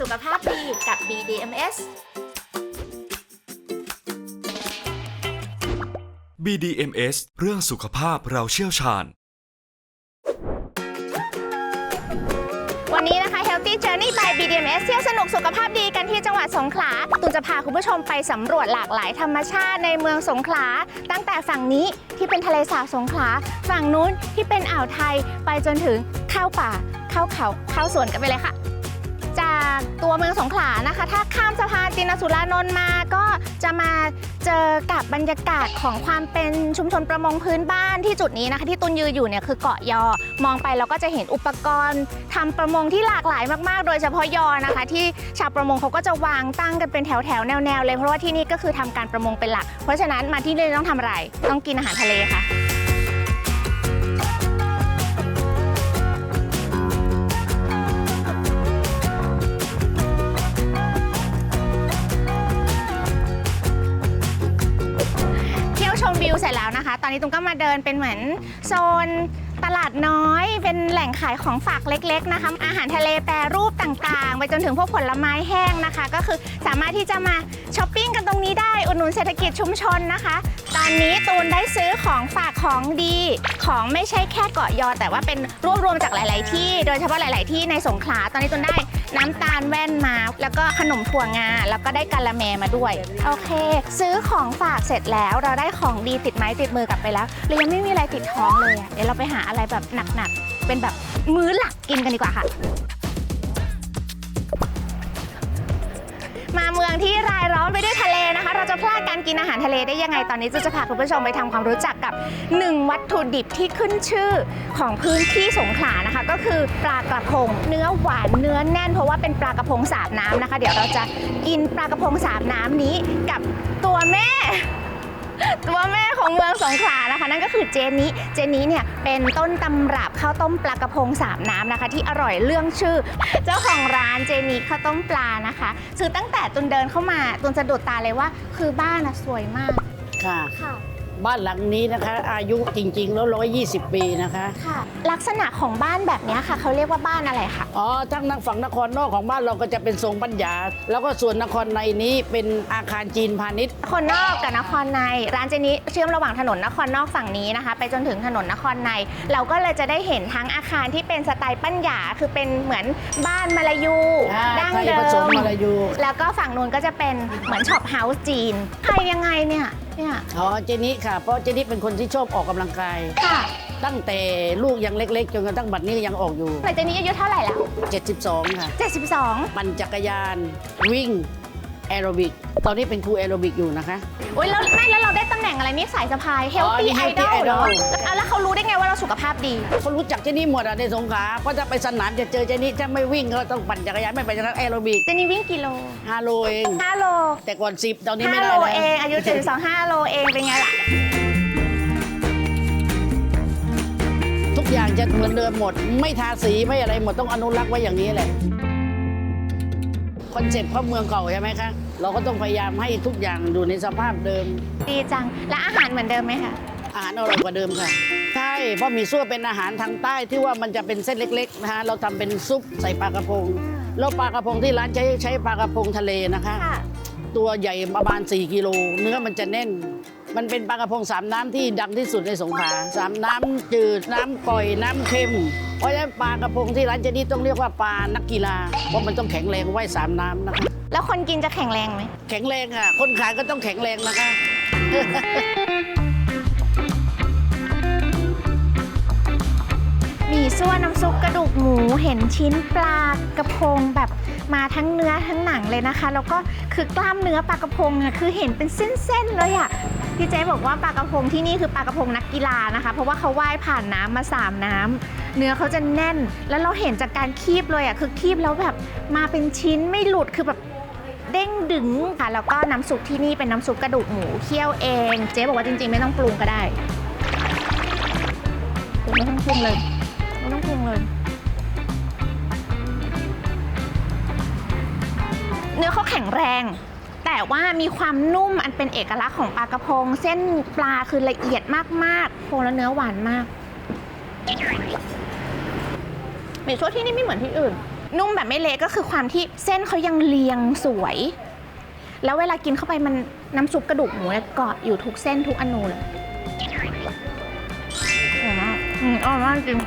สุขภาพดีกับ BDMS BDMS เรื่องสุขภาพเราเชี่ยวชาญ วันนี้นะคะ Healthy Journey by BDMS เที่ยวสนุกสุขภาพดีกันที่จังหวัดสงขลาตุนจะพาคุณผู้ชมไปสำรวจหลากหลายธรรมชาติในเมืองสงขลา ตั้งแต่ฝั่งนี้ที่เป็นทะเลสาบสงขลา ฝั่งนู้นที่เป็นอ่าวไทย ไปจนถึงเข้าป่า เข้าเขา เข้าสวนกันไปเลยค่ะ จากตัวเมืองสงขลานะคะ ถ้าข้ามสะพานตินสุรานนท์มาก็จะมาเจอกับบรรยากาศของความเป็นชุมชนประมงพื้นบ้านที่จุดนี้นะคะ ที่ตุนยืนอยู่เนี่ยคือเกาะยอ มองไปเราก็จะเห็นอุปกรณ์ทำประมงที่หลากหลายมากๆ โดยเฉพาะยอนะคะ ที่ชาวประมงเขาก็จะวางตั้งกันเป็นแถวๆแนวๆเลยเพราะว่าที่นี่ก็คือทำการประมงเป็นหลัก เพราะฉะนั้นมาที่นี่ต้องทำอะไรต้องกินอาหารทะเลค่ะ วิวเสร็จแล้วนะคะ ตอนนี้ตุ้มก็มาเดินเป็นเหมือนโซนตลาดน้อย เป็นแหล่งขายของฝากเล็ก ๆ นะคะ อาหารทะเลแปรรูปต่างๆ ไปจนถึงพวกผลไม้แห้งนะคะ ก็คือสามารถที่จะมาช้อปปิ้งกันตรงนี้ได้ อุดหนุนเศรษฐกิจชุมชนนะคะ ตอนนี้ตูนได้ซื้อของฝากของดี ของไม่ใช่แค่เกาะยอ แต่ว่าเป็นรวบรวมจากหลาย ๆ ที่ โดยเฉพาะหลาย ๆ ที่ในสงขลา ตอนนี้ตูนได้ น้ำตาลแว่นมา แล้วก็ขนมถั่วงา แล้วก็ได้กาละแมมาด้วย โอเค ซื้อของฝากเสร็จแล้ว เราได้ของดีติดไม้ติดมือกลับไปแล้วเรายังไม่มีอะไรติดท้องเลยอะเดี๋ยวเราไปหาอะไรแบบหนักๆ เป็นแบบมื้อหลักกินกันดีกว่าค่ะ มาเมืองที่รายล้อมไปด้วยทะเลนะคะ เราจะพลาดการกินอาหารทะเลได้ยังไง ตอนนี้จะจะพาคุณผู้ชมไปทำความรู้จัก กับหนึ่งวัตถุดิบที่ขึ้นชื่อของพื้นที่สงขลานะคะ ก็คือปลากระพง เนื้อหวานเนื้อแน่น เพราะว่าเป็นปลากระพงสาบน้ำนะคะ เดี๋ยวเราจะกินปลากระพงสาบน้ำนี้กับตัวแม่ตัวแม่ของเมืองสงขลานะคะ นั่นก็คือเจนี้เจนี้เนี่ยเป็นต้นตำรับข้าวต้มปลากระพงสามน้ำนะคะ ที่อร่อยเรื่องชื่อ เจ้าของร้านเจนี้ข้าวต้มปลานะคะคือตั้งแต่ตุนเดินเข้ามาตุนสะดุดตาเลยว่า คือบ้านอะสวยมากค่ะค่ะ บ้านหลังนี้นะคะ อายุจริง ๆ แล้ว 120 ปีนะคะ ค่ะ ลักษณะของบ้านแบบเนี้ยค่ะ เขาเรียกว่าบ้านอะไรคะ อ๋อทั้งนักฝั่งนครนอกของบ้านเราก็จะเป็นทรงปัญญา แล้วก็ส่วนนครในนี้เป็นอาคารจีนพาณิชย์ นครนอกกับนครใน ร้านเจนี้เชื่อมระหว่างถนนนครนอกฝั่งนี้นะคะ ไปจนถึงถนนนครใน เราก็เลยจะได้เห็นทั้งอาคารที่เป็นสไตล์ปัญญาคือเป็นเหมือนบ้านมาลายูอ่าดั้งไทยเดิผสมมมาลายู แล้วก็ฝั่งนู้นก็จะเป็นเหมือนช็อปเฮาส์จีนใครยังไงเนี่ย เนี่ย อ๋อเจนี้ค่ะ เพราะเจนี้เป็นคนที่ชอบออกกำลังกาย ค่ะตั้งแต่ลูกยังเล็ก ๆ จนกระทั่งบัดนี้ก็ยังออกอยู่ แต่เจนี้อายุเท่าไหร่แล้ว 72 ค่ะ 72 ปั่นจักรยานวิ่ง แอโรบิก ตอนนี้เป็นครูแอโรบิกอยู่นะคะ อุ้ยแล้วไม่แล้วเราได้ตำแหน่งอะไรนี่สายสะพายอ๋อ healthy นี่ idol healthy เหรอ idol แล้วแล้วเขารู้ได้ไงว่าเราสุขภาพดี เขารู้จักเจนี่หมดอะในสงขลาเพราะจะไปสนามจะเจอเจนี่ถ้าไม่วิ่งก็ต้องปั่นจักรยานไม่ไปจากนั้นแอโรบิกเจนี่วิ่งกิโลฮาโลเอง 5โลแต่ก่อนสิบตอนนี้ไม่5ได้โลแล้วเอง อายุ72 5โลเอง เป็นไงล่ะ ทุกอย่างจะเหมือนเดิมหมด ไม่ทาสีไม่อะไรหมดต้องอนุรักษ์ไว้อย่างนี้แหละ คอนเซ็ปต์เพราะเมืองเก่าใช่ไหมคะเราก็ต้องพยายามให้ทุกอย่างอยู่ในสภาพเดิม ดีจัง และอาหารเหมือนเดิมไหมคะ อาหารอร่อยกว่าเดิมค่ะ ใช่ เพราะหมีซั่วเป็นอาหารทางใต้ที่ว่ามันจะเป็นเส้นเล็กๆนะคะเราทำเป็นซุปใส่ปลากระพง แล้วปลากระพงที่ร้านใช้ใช้ปลากระพงทะเลนะคะ ค่ะ ตัวใหญ่ประมาณ 4 กิโล เนื้อมันจะแน่น มันเป็นปลากระพงสามน้ำที่ดังที่สุดในสงขลาสามน้ำจืดน้ำปล่อยน้ำเค็ม เพราะฉะนั้นปลากระพงที่ร้านเจนี่ต้องเรียกว่าปลานักกีฬาเพราะมันต้องแข็งแรงไว้สามน้ำนะคะแล้วคนกินจะแข็งแรงไหม แข็งแรงค่ะ คนขายก็ต้องแข็งแรงนะคะมีส่วนน้ำซุปกระดูกหมูเห็นชิ้นปลากระพงแบบมาทั้งเนื้อทั้งหนังเลยนะคะ แล้วก็คือกล้ามเนื้อปลากระพงอะคือเห็นเป็นเส้นๆเลยอะ พี่เจ๊บอกว่าปลากระพงที่นี่คือปลากระพงนักกีฬานะคะ เพราะว่าเขาว่ายผ่านน้ำมาสามน้ำเนื้อเขาจะแน่น แล้วเราเห็นจากการคีบเลยอะคือคีบแล้วแบบมาเป็นชิ้นไม่หลุดคือแบบเด้งดึงค่ะแล้วก็น้ำซุปที่นี่เป็นน้ำซุปกระดูกหมูเคี่ยวเอง เจ๊บอกว่าจริงๆ ไม่ต้องปรุงก็ได้ไม่ต้องปรุงเลยไม่ต้องปรุงเลย เนื้อเขาแข็งแรง แต่ว่ามีความนุ่มอันเป็นเอกลักษณ์ของปลากระพง เส้นปลาคือละเอียดมากๆโคแล้วเนื้อหวานมากมี่ซั่วที่นี่ไม่เหมือนที่อื่น นุ่มแบบไม่เละก็คือความที่เส้นเขายังเรียงสวย แล้วเวลากินเข้าไปมันน้ำซุปกระดูกหมูเนี่ยเกาะอยู่ทุกเส้นทุกอนูเลยอร่อยมากอร่อยมากจริง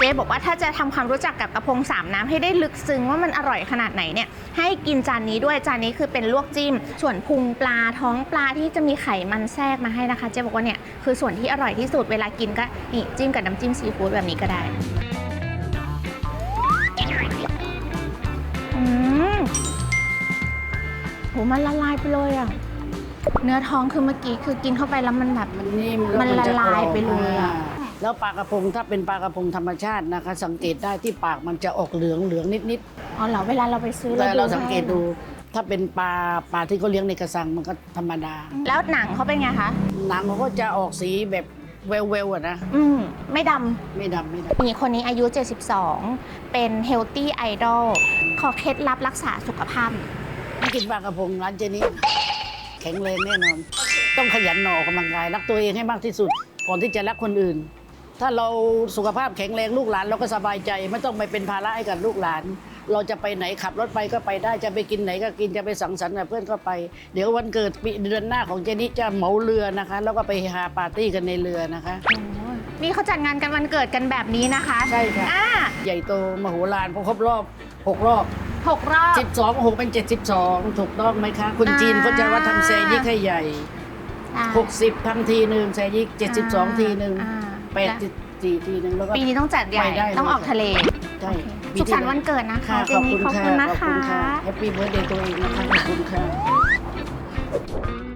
เจ๊บอกว่าถ้าจะทำความรู้จักกับกระพงสามน้ำให้ได้ลึกซึ้งว่ามันอร่อยขนาดไหนเนี่ยให้กินจานนี้ด้วยจานนี้คือเป็นลวกจิ้ม ส่วนพุงปลาท้องปลาที่จะมีไขมันแทรกมาให้นะคะ เจ๊บอกว่าเนี่ยคือส่วนที่อร่อยที่สุดเวลากินก็นี่จิ้มกับน้ำจิ้มซีฟู้ดแบบนี้ก็ได้อืมโหมันละลายไปเลยอะเนื้อท้องคือเมื่อกี้คือกินเข้าไปแล้วมันแบบมันนิ่มมันแวละจลายกรอบไปเลยอะ แล้วปลากระพงถ้าเป็นปลากระพงธรรมชาตินะคะ สังเกตได้ที่ปากมันจะออกเหลืองเหลืองนิดอ๋อเหรอเวลาเราไปซื้อๆแต่เราให้สังเกตดู ถ้าเป็นปลาปลาที่เขาเลี้ยงในกระสังมันก็ธรรมดา แล้วหนังเขาเป็นไงคะหนังเขาก็จะออกสีแบบเวลเวลอะนะอืมไม่ดำ ไม่ดำไม่ดนี่คนนี้อายุ 72 เป็น healthy idol ขอเคล็ดลับรักษาสุขภาพำไม่กินปลากระพงร้านเจนี้แข็งแรงแน่นอน ต้องขยันหนออกกำลังกายรักตัวเองให้มากที่สุด ก่อนที่จะรักคนอื่น ถ้าเราสุขภาพแข็งแรงลูกหลานเราก็สบายใจ ไม่ต้องไปเป็นภาระให้กับลูกหลาน เราจะไปไหนขับรถไปก็ไปได้จะไปกินไหนก็กินจะไปสังสรรค์กับเพื่อนก็ไป เดี๋ยววันเกิดปีเดือนหน้าของเจนี่จะเหมาเรือนะคะ แล้วก็ไปหาปาร์ตี้กันในเรือนะคะ นี่เขาจัดงานกันวันเกิดกันแบบนี้นะคะใช่ค่ะ อ่าใหญ่โตมโหฬารเพราะครบรอบหกรอบหกรอบ12 6เป็น72ถูกต้องไหมคะ คุณจีนเขาจะว่าทำแซยิกให้ใหญ่ อ่า 60 ทำทีหนึ่งแซยิก 72 ทีหนึ่งอ่า แปจีจีนึงแล้วก็ ปีนี้ต้องจัดใหญ่ต้องออกทะเล ใช่สุขสันต์วันเกิดนะคะเจขอบนนี่คุณขอบคุณนะค่ะแฮปปี้เบิร์ดเดย์ตัวเองนะคะขอบคุณค่ะ